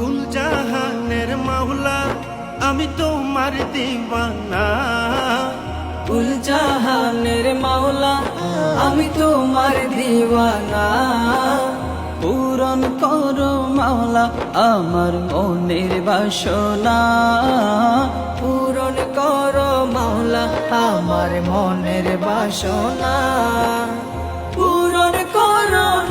গুলজাহানের মাওলা, আমি তোমার দিওয়ানা। উলজাহানের মাওলা, আমি তোমার দিওয়ানা। পূরণ করো মাওলা আমার মনের বাসনা। পূরণ করো মাওলা আমার মনের বাসনা।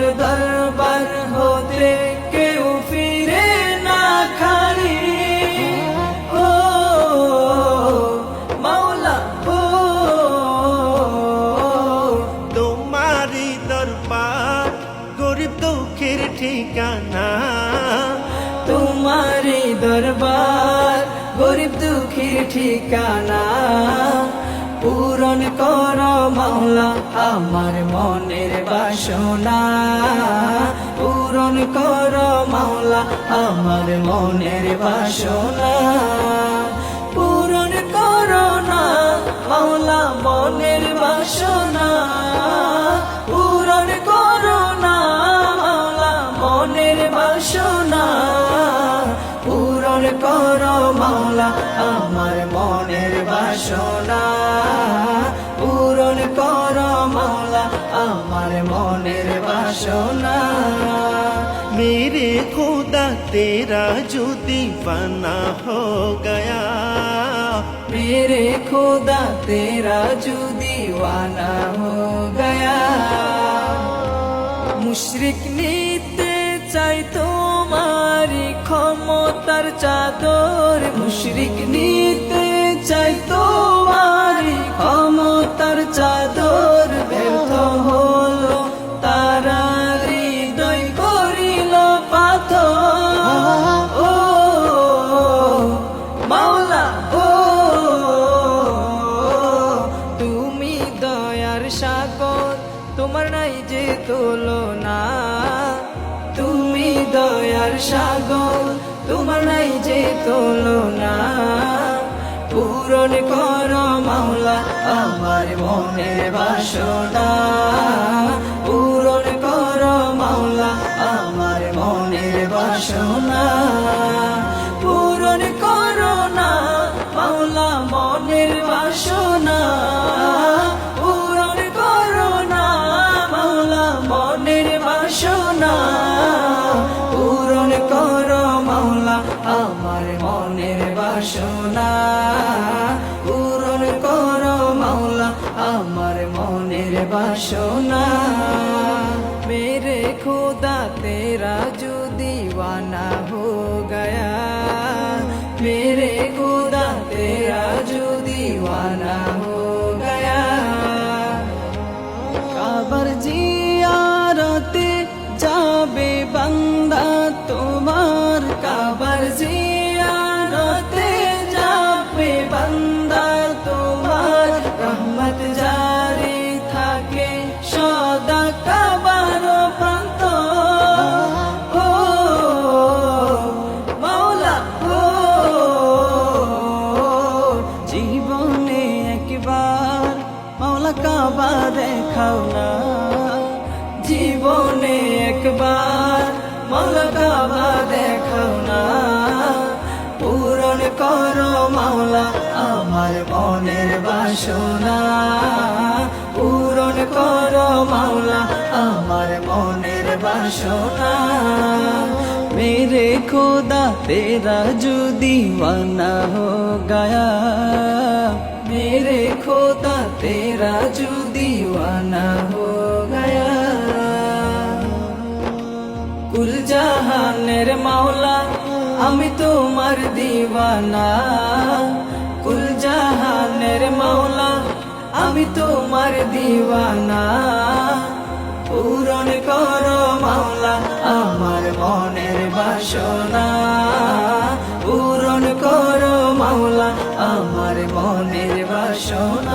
তোমার দরবার হতে কেউ ফিরে না খালি। ও মাওলা ও। তোমারই দরবার গরিব দুঃখের ঠিকানা। তোমারি দরবার গরিব দুঃখীর ঠিকানা। পূরণ কর মাওলা, আমার মনের বাসনা। পূরণ কর মাওলা, আমার মনের বাসনা। পূরণ কর না মাওলা, মনের বাসনা। পূরণ কর না মাওলা, মনের বাসনা। পূরণ কর মাওলা, আমার মনের বাসনা। বাসনা। মেরে খুদা, তেরা যদি বানা হো গয়া। মেরে খুদা, তেরা যদি বানা হো গয়া। মুশরিক নিতে চাই তোমারি ক্ষমতার চাদর। মুশরিক নিতে চাই তো দয়ার সাগর তোমার নাই যে তুলনা। পূরণ কর মাওলা আমার মনে বাসনা। বাসনা পূরণ কর মাওলা আমার মনের বাসনা। মেরে খোদা তেরা কাবা দেখাও না। জীবনে একবার মল কাবা দেখাও না। পূরণ করো মাওলা আমার মনের বাসনা। পূরণ করো মাওলা আমার মনের বাসনা। মেরে খোদা, তেরা যদি মানা হো গায়া। মেরে খোদা তেরা জো দিওয়ানা হো গয়া কুল জাহানের মাওলা আমি তোমার দিওয়ানা কুল জাহানের মাওলা আমি তোমার দিওয়ানা পূরণ কর মাওলা আমার মনের বাসনা পূরণ কর মাওলা আমার মনের বাসনা